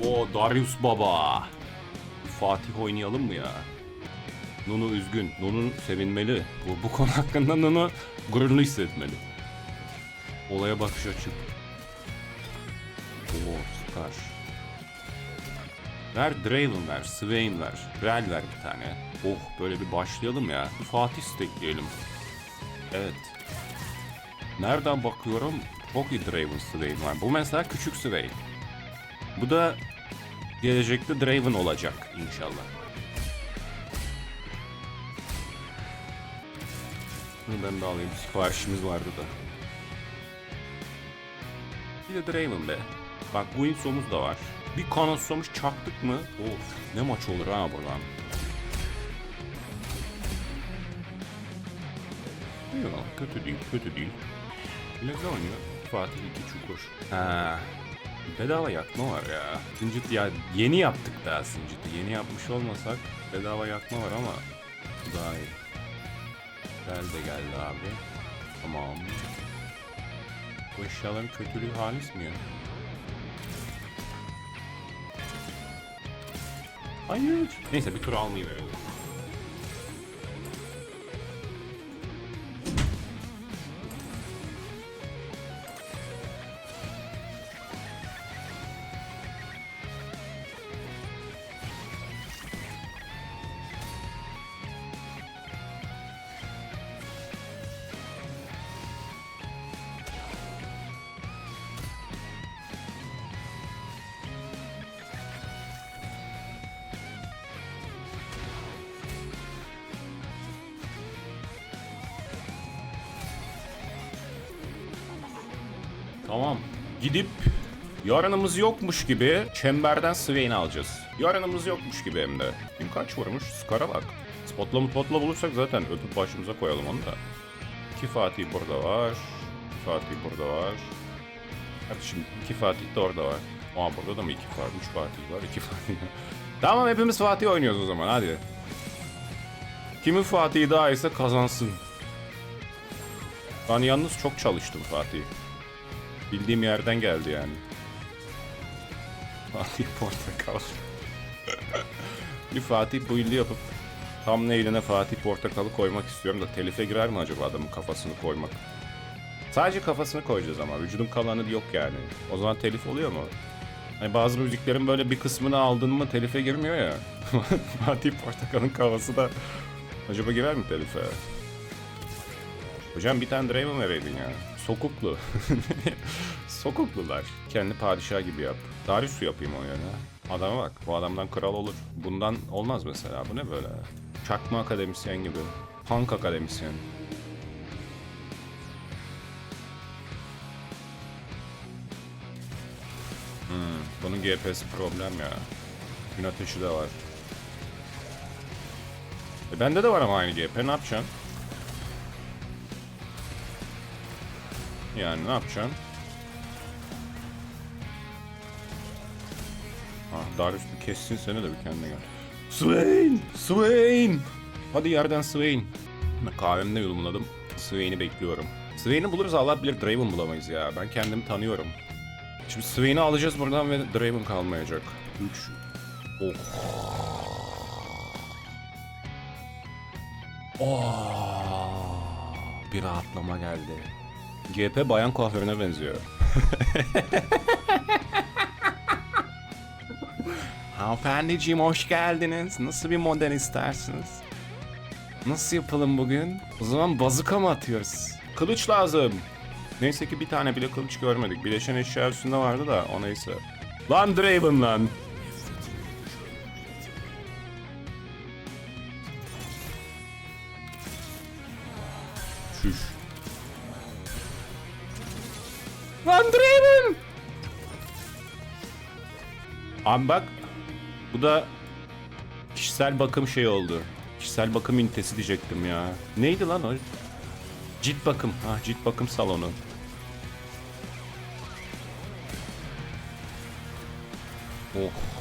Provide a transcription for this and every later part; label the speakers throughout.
Speaker 1: O Darius Baba. Fatih oynayalım mı ya? Nunu üzgün. Nunu sevinmeli. Bu, bu konu hakkında Nunu gururlu hissetmeli. Olaya bakış açım. Oo süper. Ver Draven ver, Swain ver, Rel ver bir tane. Oh böyle bir başlayalım ya. Bir Fatih stekleyelim. Evet. Nereden bakıyorum? Çok iyi Draven Swain var. Bu mesela küçük Swain. Bu da gelecekte Draven olacak inşallah. Bunu ben de alayım. Siparişimiz vardı da. Bir de Draven be. Bak Guinsom'uz da var. Bir Kanossomuz çaktık mı? Of ne maç olur ha buradan. Yok kötü değil kötü değil. Lezonya Fatih iki çukur. Ha. Bedava yakma var ya. Sincit ya yeni yaptık daha Sincit'i. Yeni yapmış olmasak bedava yakma var ama bu daha iyi. Gel de geldi abi. Tamam. Bu eşyaların kötülüğü halis mi ya? Hayır. Neyse bir tur almayı verelim. Gidip yarınımız yokmuş gibi çemberden Swain'i alacağız. Yarınımız yokmuş gibi hem de. Kim kaç vurmuş? Scar'a bak. Spotla spotla bulursak zaten öpüp başımıza koyalım onu da. İki Fatih burada var. İki Fatih burada var. Şimdi iki Fatih de orada var. Aa burada da mı iki Fatih? Üç Fatih var. iki Fatih var. tamam hepimiz Fatih oynuyoruz o zaman hadi. Kimin Fatih'i daha iyiyse kazansın. Ben yalnız çok çalıştım Fatih. Bildiğim yerden geldi yani. Fatih Portakal. bir Fatih build'i yapıp tam neyline Fatih Portakal'ı koymak istiyorum da telife girer mi acaba adamın kafasını koymak? Sadece kafasını koyacağız ama vücudun kalanı yok yani. O zaman telif oluyor mu? Hani bazı müziklerin böyle bir kısmını aldın mı telife girmiyor ya. Fatih Portakal'ın kafası da acaba girer mi telife? Hocam bir tane Draven vereydin ya. Sokuklu. Sokuklular. Kendi padişah gibi yap. Darius'u yapayım o yerine. Adama bak. Bu adamdan kral olur. Bundan olmaz mesela. Bu ne böyle? Çakma akademisyen gibi. Punk akademisyen. Hmm, bunun GPS'i problem ya. Gün ateşi de var. E bende de var ama aynı GP. Ne yapacaksın? Yani ne yapacaksın? Ah Darius bir kessin seni de bir kendine gel. Swain! Swain! Hadi yerden Swain. Kahvemde yudumladım. Swain'i bekliyorum. Swain'i buluruz Allah bilir Draven bulamayız ya. Ben kendimi tanıyorum. Şimdi Swain'i alacağız buradan ve Draven kalmayacak. 3 Oh. Oh. Bir rahatlama geldi. GP bayan kuaförüne benziyor. Hanımefendiciğim hoş geldiniz. Nasıl bir model istersiniz? Nasıl yapalım bugün? O zaman bazuka mı atıyoruz? Kılıç lazım. Neyse ki bir tane bile kılıç görmedik. Bileşen eşya üstünde vardı da o neyse. Lan Draven lan. Abi bak bu da kişisel bakım şey oldu. Kişisel bakım ünitesi diyecektim ya. Neydi lan o? Cilt bakım. Ha cilt bakım salonu. Oh.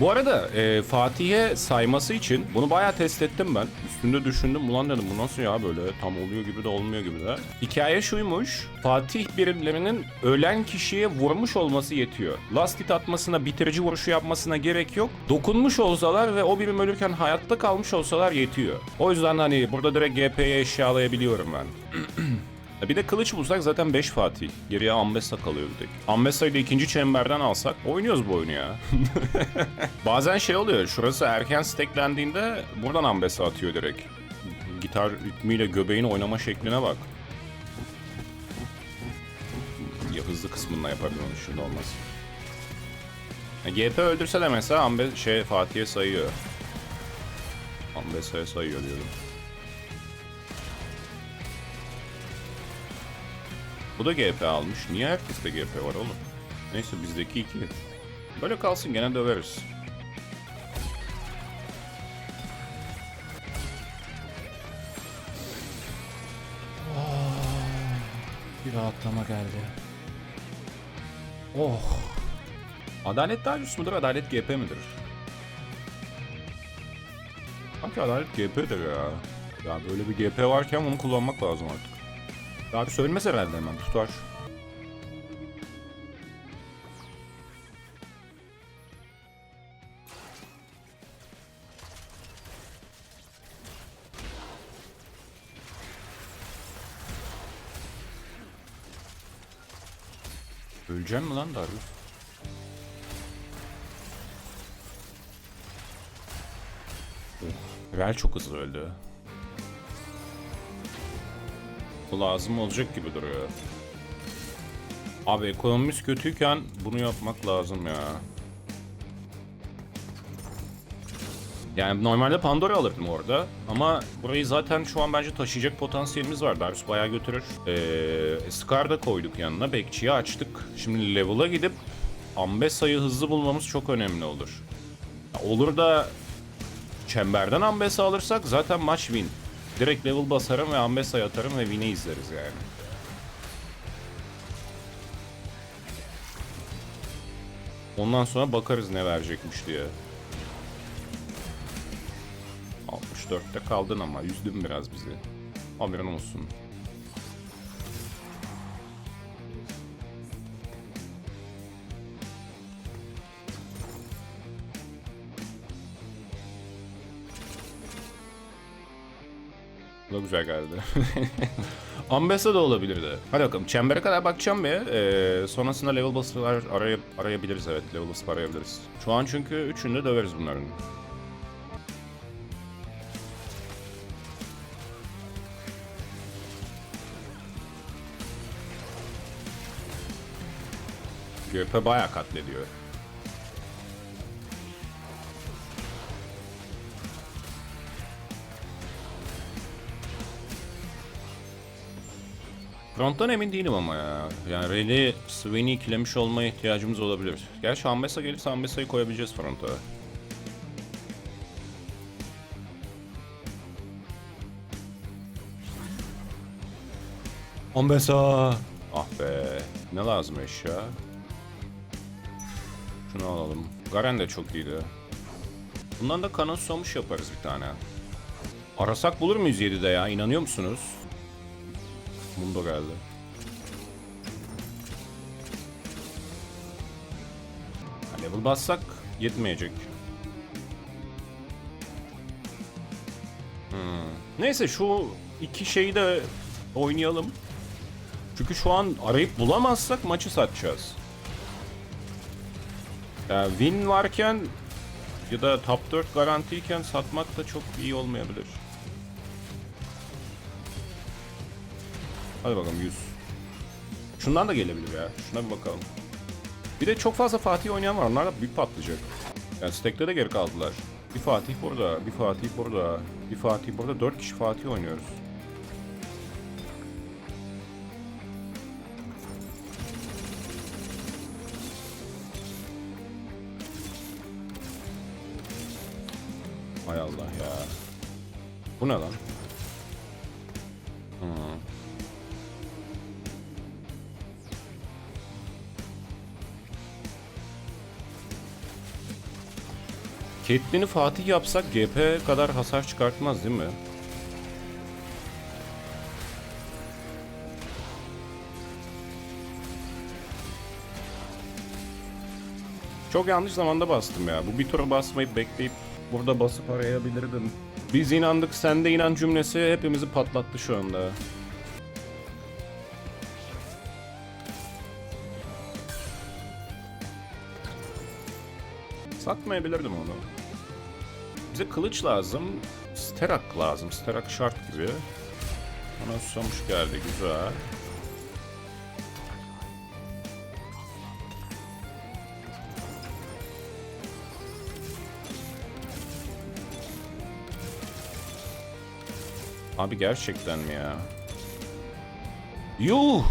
Speaker 1: Bu arada e, Fatih'e sayması için bunu bayağı test ettim ben. Üstünde düşündüm ulan dedim bu nasıl ya böyle tam oluyor gibi de olmuyor gibi de. Hikaye şuymuş. Fatih birimlerinin ölen kişiye vurmuş olması yetiyor. Last hit atmasına bitirici vuruşu yapmasına gerek yok. Dokunmuş olsalar ve o birim ölürken hayatta kalmış olsalar yetiyor. O yüzden hani burada direkt GP'ye eşyalayabiliyorum ben. Bir de kılıç bulsak zaten 5 Fatih. Geriye Ambessa kalıyor bir tek. Ambessa'yı da ikinci çemberden alsak oynuyoruz bu oyunu ya. Bazen şey oluyor. Şurası erken steklendiğinde buradan Ambessa atıyor direkt. Gitar ritmiyle göbeğini oynama şekline bak. Ya hızlı kısmından onu şimdi olmaz. GP öldürse de mesela Ambe şey Fatih'e sayıyor. Ambessa'ya sayıyor diyorum. Bu da GP almış. Niye herkeste GP var oğlum? Neyse bizdeki iki. Böyle kalsın gene döveriz. Bir rahatlama geldi. Oh. Adalet daha üst müdür, adalet GP midir? Sanki adalet GP'dir ya. Ya böyle bir GP varken bunu kullanmak lazım artık. Abi sövülmez herhalde hemen tutar. Öleceğim mi lan Darius? Oh, Real çok hızlı öldü. Lazım olacak gibi duruyor. Abi ekonomimiz kötüyken bunu yapmak lazım ya. Yani normalde Pandora alırdım orada ama burayı zaten şu an bence taşıyacak potansiyelimiz var. Darius bayağı götürür. Ee, Scar da koyduk yanına. Bekçiyi açtık. Şimdi level'a gidip Ambessa'yı hızlı bulmamız çok önemli olur. Olur da çemberden Ambessa alırsak zaten maç win. Direkt level basarım ve Ambessa'yı atarım ve win'i izleriz yani. Ondan sonra bakarız ne verecekmiş diye. 64'te kaldın ama üzdün biraz bizi. Haberin olsun. Da güzel geldi. Ambessa da olabilirdi. Hadi bakalım. Çembere kadar bakacağım bir. Ee, sonrasında level basılar arayıp arayabiliriz evet. Level basıp arayabiliriz. Şu an çünkü üçünü de döveriz bunların. GP bayağı katlediyor. Front'tan emin değilim ama ya. Yani Rayleigh Swain'i ikilemiş olmaya ihtiyacımız olabilir. Gerçi Ambessa gelirse Ambessa'yı koyabileceğiz front'a. Ambessa! Ah be. Ne lazım eşya? Şunu alalım. Garen de çok iyiydi. Bundan da kanon susamış yaparız bir tane. Arasak bulur muyuz 7'de ya? İnanıyor musunuz? Mundo geldi. Level bassak yetmeyecek. Hmm. Neyse şu iki şeyi de oynayalım. Çünkü şu an arayıp bulamazsak maçı satacağız. Ya win varken ya da top 4 garantiyken satmak da çok iyi olmayabilir. Hadi bakalım 100. Şundan da gelebilir ya. Şuna bir bakalım. Bir de çok fazla Fatih oynayan var. Onlar da büyük patlayacak. Yani stack'te de geri kaldılar. Bir Fatih burada, bir Fatih burada, bir Fatih burada. 4 kişi Fatih oynuyoruz. Hay Allah ya. Bu ne lan? Caitlyn'i Fatih yapsak GP kadar hasar çıkartmaz değil mi? Çok yanlış zamanda bastım ya. Bu bir tur basmayıp bekleyip burada basıp arayabilirdim. Biz inandık sen de inan cümlesi hepimizi patlattı şu anda. Satmayabilirdim onu. Bize kılıç lazım. Sterak lazım. Sterak şart gibi. Ona susamış geldi. Güzel. Abi gerçekten mi ya? Yuh!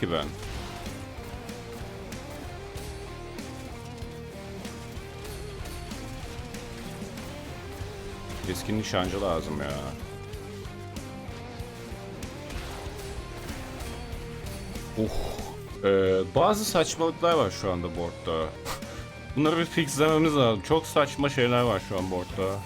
Speaker 1: Ki ben? Keskin nişancı lazım ya. Uh. Ee, bazı saçmalıklar var şu anda boardda. Bunları bir fixlememiz lazım. Çok saçma şeyler var şu an boardda.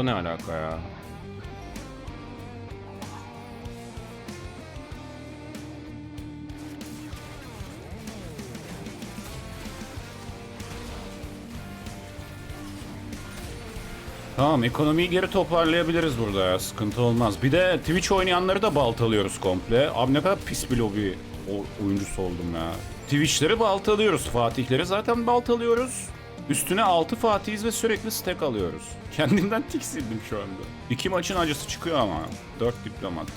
Speaker 1: Bunda ne alaka ya? Tamam ekonomiyi geri toparlayabiliriz burada ya sıkıntı olmaz. Bir de Twitch oynayanları da baltalıyoruz komple. Abi ne kadar pis bir lobi oyuncusu oldum ya. Twitch'leri baltalıyoruz. Fatih'leri zaten baltalıyoruz. Üstüne 6 Fatih'iz ve sürekli stack alıyoruz. Kendimden tiksindim şu anda. İki maçın acısı çıkıyor ama. 4 diplomat.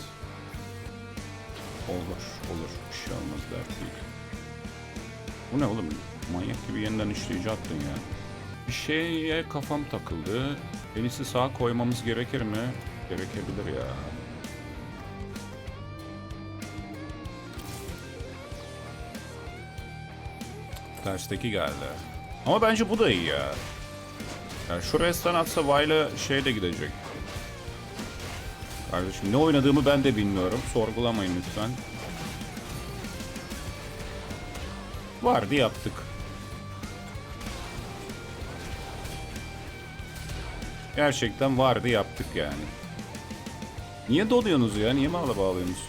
Speaker 1: Olur, olur. Bir şey olmaz dert değil. Bu ne oğlum? Manyak gibi yeniden işleyici attın ya. Bir şeye kafam takıldı. Elisi sağa koymamız gerekir mi? Gerekebilir ya. Tersteki geldi. Ama bence bu da iyi ya. Yani şuraya stun atsa Vayla şey de gidecek. Kardeşim ne oynadığımı ben de bilmiyorum. Sorgulamayın lütfen. Vardı yaptık. Gerçekten vardı yaptık yani. Niye doluyorsunuz ya? Niye mala bağlıyorsunuz?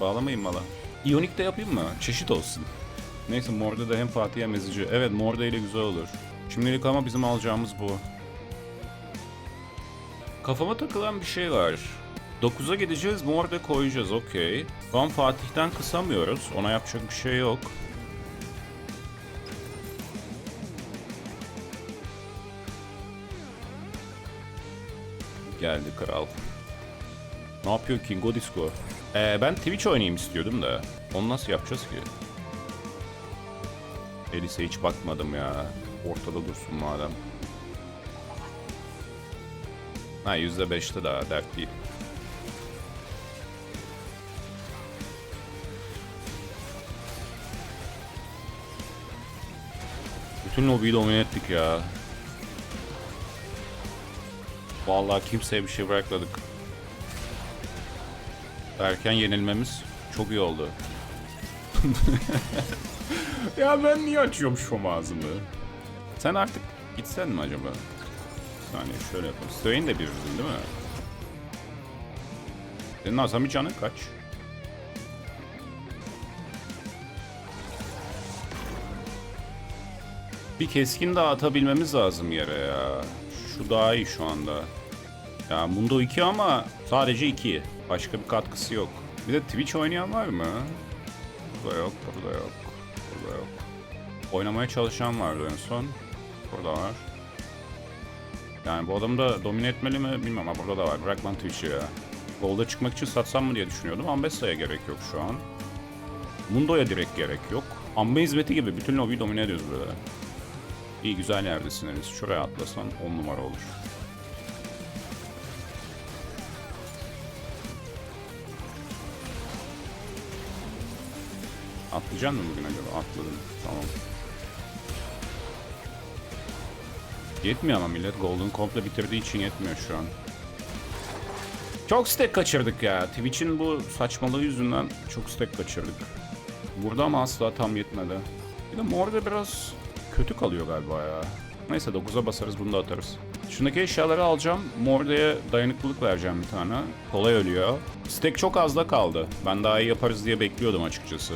Speaker 1: Bağlamayın mala. İyonik de yapayım mı? Çeşit olsun. Neyse Morda da hem Fatih hem Ezici. Evet Morda ile güzel olur. Şimdilik ama bizim alacağımız bu. Kafama takılan bir şey var. 9'a gideceğiz Morda koyacağız okey. Şu an Fatih'ten kısamıyoruz. Ona yapacak bir şey yok. Geldi kral. Ne yapıyor Kingo Disco? Ee, ben Twitch oynayayım istiyordum da. Onu nasıl yapacağız ki? Elise hiç bakmadım ya. Ortada dursun madem. Ha %5'te daha dert değil. Bütün lobiyi domine ettik ya. Vallahi kimseye bir şey bırakmadık. Erken yenilmemiz çok iyi oldu. ya ben niye açıyorum şu ağzımı? Sen artık gitsen mi acaba? Bir saniye şöyle yapalım. Swain de birirdin değil mi? Senin Azami canın kaç? Bir keskin daha atabilmemiz lazım yere ya. Şu daha iyi şu anda. Ya Mundo 2 ama sadece 2. Başka bir katkısı yok. Bir de Twitch oynayan var mı? Burada yok, burada yok. Burada yok. Oynamaya çalışan vardı en son. Burada var. Yani bu adamı da domine etmeli mi bilmiyorum ama burada da var. Bırak lan Twitch'i ya. Gold'a çıkmak için satsam mı diye düşünüyordum. Ambessa'ya gerek yok şu an. Mundo'ya direkt gerek yok. Ambe hizmeti gibi bütün lobiyi domine ediyoruz böyle. İyi güzel yerdesiniz. Şuraya atlasan 10 numara olur. Atlayacaksın mı bugün acaba? Atladım. Tamam. Yetmiyor ama millet Golden komple bitirdiği için yetmiyor şu an. Çok stack kaçırdık ya. Twitch'in bu saçmalığı yüzünden çok stack kaçırdık. Burada ama asla tam yetmedi. Bir de Mor'da biraz kötü kalıyor galiba ya. Neyse 9'a basarız bunu da atarız. Şundaki eşyaları alacağım. Morde'ye dayanıklılık vereceğim bir tane. Kolay ölüyor. Stack çok az da kaldı. Ben daha iyi yaparız diye bekliyordum açıkçası.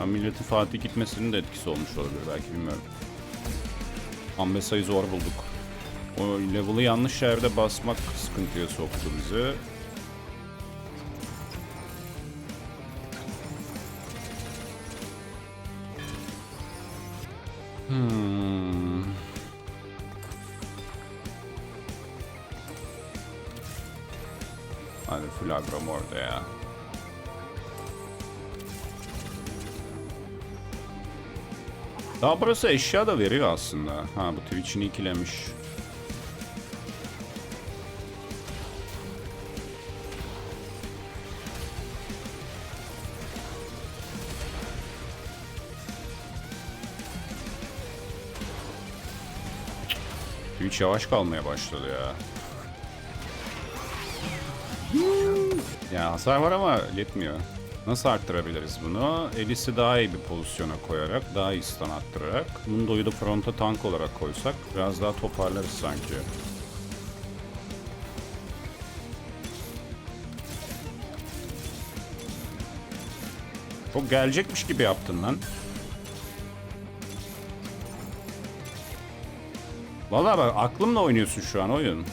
Speaker 1: Ben milletin Fatih gitmesinin de etkisi olmuş olabilir belki bilmiyorum. Ambessa'yı zor bulduk. O level'ı yanlış yerde basmak sıkıntıya soktu bizi. Hmm. Hadi full agrom orada ya. Daha burası eşya da veriyor aslında. Ha bu Twitch'ini ikilemiş. Twitch yavaş kalmaya başladı ya. Ya hasar var ama yetmiyor. Nasıl arttırabiliriz bunu? Elis'i daha iyi bir pozisyona koyarak, daha iyi stun attırarak, Mundo'yu da fronta tank olarak koysak biraz daha toparlarız sanki. Çok gelecekmiş gibi yaptın lan. Vallahi bak aklımla oynuyorsun şu an oyun.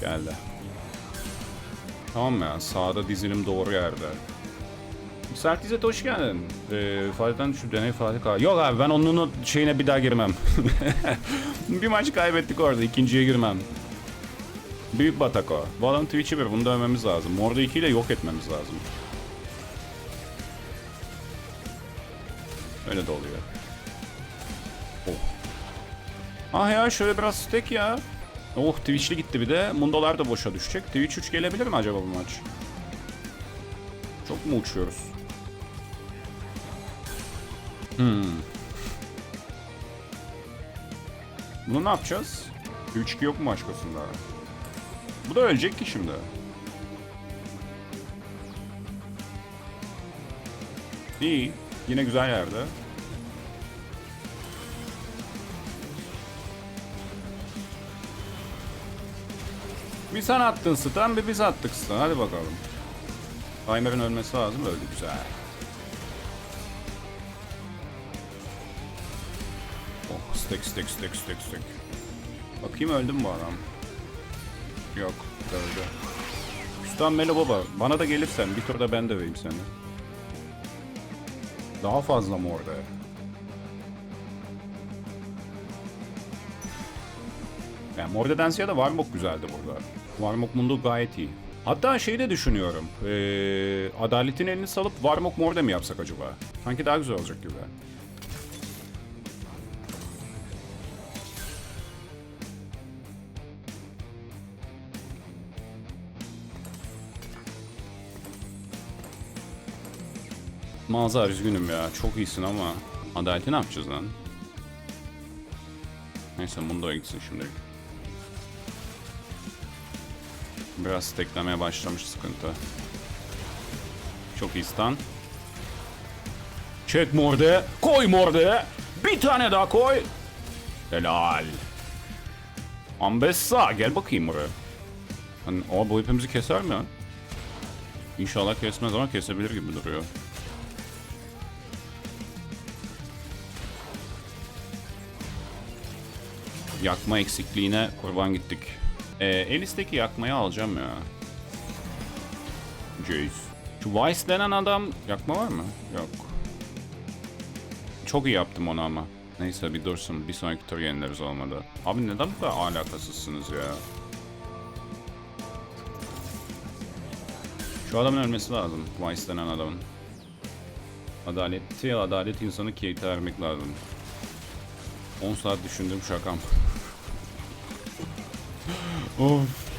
Speaker 1: Geldi. Tamam ya sağda dizilim doğru yerde. Sert İzzet hoş geldin. Ee, Fatih'ten şu deney Fatih kal. Yok abi ben onun şeyine bir daha girmem. bir maç kaybettik orada ikinciye girmem. Büyük batak o. Bu adam Twitch'i bir bunu dövmemiz lazım. Morda 2 ile yok etmemiz lazım. Öyle de oluyor. Oh. Ah ya şöyle biraz stack ya. Oh Twitch'li gitti bir de. Mundolar da boşa düşecek. Twitch 3 gelebilir mi acaba bu maç? Çok mu uçuyoruz? Hmm. Bunu ne yapacağız? 3-2 yok mu başkasında? Bu da ölecek ki şimdi. İyi. Yine güzel yerde. Bir sen attın stun, bir biz attık stun. Hadi bakalım. Timer'ın ölmesi lazım. Öldü güzel. Oh, stack, stack, stack, stack, stack. Bakayım öldü mü bu adam? Yok, öldü. Üstten Melo Baba, bana da gelirsen bir turda ben döveyim seni. Daha fazla mı orada? Yani Morde'dense ya da Varmok güzeldi burada. Varmok Mundo gayet iyi. Hatta şeyi de düşünüyorum. Ee, adaletin elini salıp Varmok Morde mi yapsak acaba? Sanki daha güzel olacak gibi. Mazhar üzgünüm ya. Çok iyisin ama adaleti ne yapacağız lan? Neyse Mundo'ya gitsin şimdilik. Biraz steklemeye başlamış sıkıntı. Çok iyi stun. Çek morde. Koy morde. Bir tane daha koy. Helal. Ambessa gel bakayım buraya. Hani, o bu hepimizi keser mi? İnşallah kesmez ama kesebilir gibi duruyor. Yakma eksikliğine kurban gittik. Ee, Elis'teki yakmayı alacağım ya. Jace. Şu Vice denen adam yakma var mı? Yok. Çok iyi yaptım onu ama. Neyse bir dursun. Bir sonraki tur yenileriz olmadı. Abi neden bu kadar alakasızsınız ya? Şu adamın ölmesi lazım. Vice denen adamın. Adaleti, adalet insanı Kate'e vermek lazım. 10 saat düşündüm şakam. Of.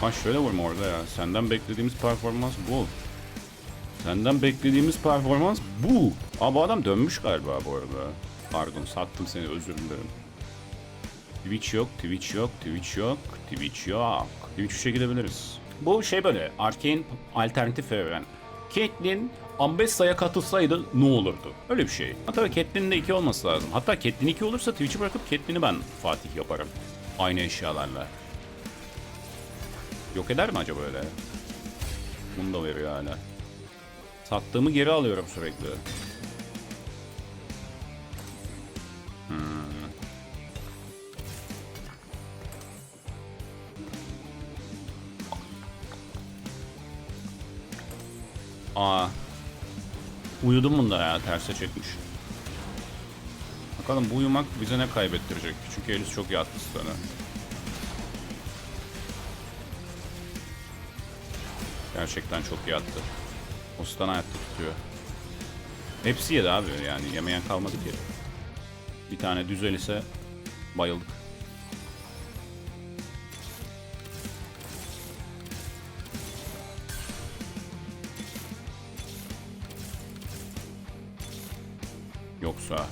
Speaker 1: Ha şöyle vurma orada ya. Senden beklediğimiz performans bu. Senden beklediğimiz performans bu. Aa bu adam dönmüş galiba bu arada. Pardon sattım seni özür dilerim. Twitch yok, Twitch yok, Twitch yok, Twitch yok. Twitch 3'e gidebiliriz. Bu şey böyle, Arkane alternatif evren. Caitlyn Ambessa'ya katılsaydı ne olurdu? Öyle bir şey. Hatta Caitlyn'in de 2 olması lazım. Hatta Caitlyn 2 olursa Twitch'i bırakıp Caitlyn'i ben Fatih yaparım. Aynı eşyalarla. Yok eder mi acaba öyle? Bunu da veriyor hala. Sattığımı geri alıyorum sürekli. Hmm. Aa. Uyudum bunda ya terse çekmiş. Bakalım bu uyumak bize ne kaybettirecek? Çünkü Elis çok yattı sana. Gerçekten çok yattı. O stun hayatta tutuyor. Hepsi yedi abi yani yemeyen kalmadı ki. Bir tane düz Elis'e bayıldık. Yoksa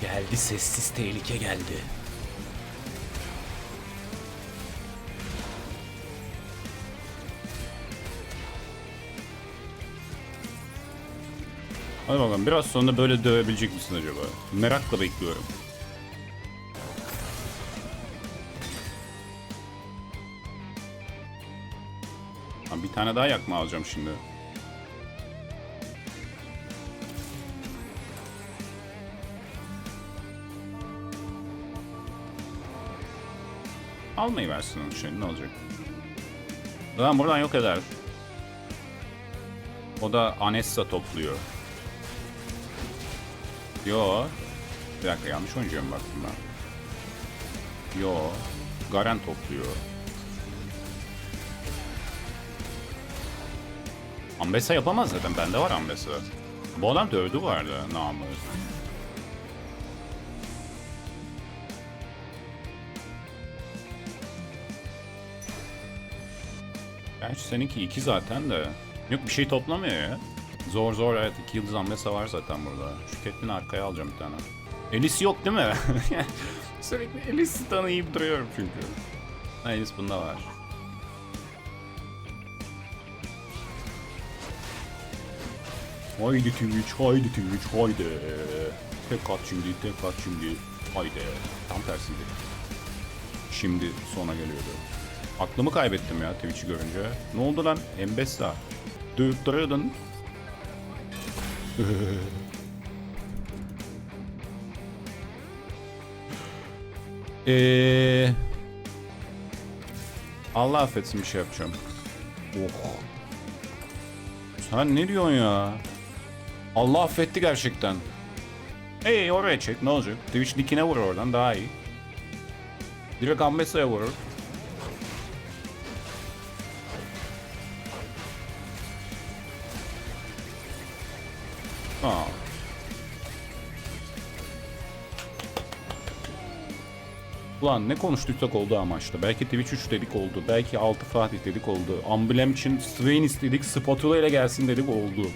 Speaker 1: Geldi sessiz tehlike geldi. Hadi bakalım biraz sonra böyle dövebilecek misin acaba? Merakla bekliyorum. Ha, bir tane daha yakma alacağım şimdi. Almayı versin onu şey ne olacak? Lan buradan yok eder. O da Anessa topluyor. Yo. Bir dakika yanlış oyuncuya mı baktım ben? Yo. Garen topluyor. Ambessa yapamaz zaten. Bende var Ambessa. Bu adam dövdü arada. Namı. Gerçi seninki iki zaten de. Yok bir şey toplamıyor ya. Zor zor evet iki yıldız Ambessa var zaten burada. Şu Catelyn'i arkaya alacağım bir tane. Elis yok değil mi? Sürekli Elis'i tanıyıp duruyorum çünkü. Ha Elis bunda var. Haydi Twitch, haydi Twitch, haydi. Tek at şimdi, tek at şimdi. Haydi. Tam tersiydi. Şimdi sona geliyordu. Aklımı kaybettim ya Twitch'i görünce. Ne oldu lan? Embessa. Dövüp duruyordun. Eee... Allah affetsin bir şey yapacağım. Oh. Sen ne diyorsun ya? Allah affetti gerçekten. Ey oraya çek ne olacak? Twitch dikine vur oradan daha iyi. Direkt Ambessa'ya vurur. Aa. Ulan ne konuştuysak oldu ama işte. Belki Twitch 3 dedik oldu. Belki 6 Fatih dedik oldu. Amblem için Swain istedik. Spatula ile gelsin dedik oldu.